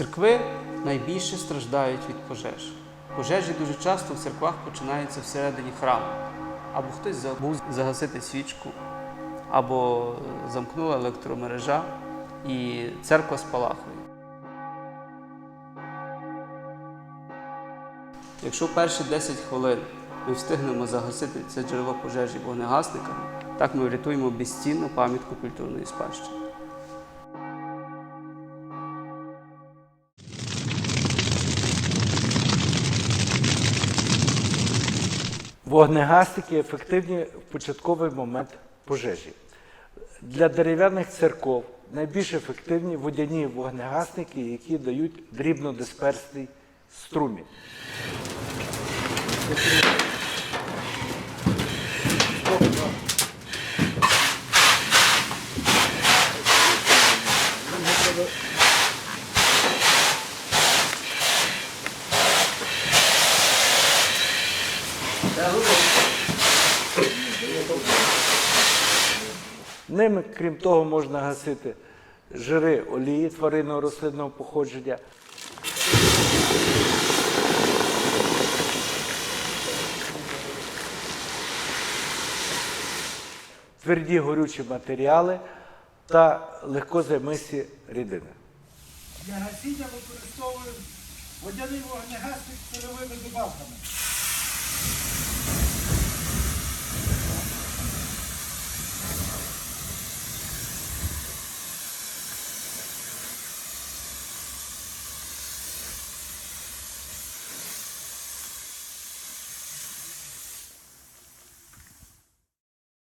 Церкви найбільше страждають від пожеж. Пожежі дуже часто в церквах починаються всередині храму. Або хтось забув загасити свічку, або замкнула електромережа, і церква спалахує. Якщо перші 10 хвилин ми встигнемо загасити це джерело пожежі вогнегасниками, так ми врятуємо безцінну пам'ятку культурної спадщини. Вогнегасники ефективні в початковий момент пожежі. Для дерев'яних церков найбільш ефективні водяні вогнегасники, які дають дрібнодисперсний струмінь. Ними, крім того, можна гасити жири олії тваринного рослинного походження. Тверді горючі матеріали та легкозаймисті рідини. Для гасіння використовуємо водяний вогнегасник з сольовими добавками.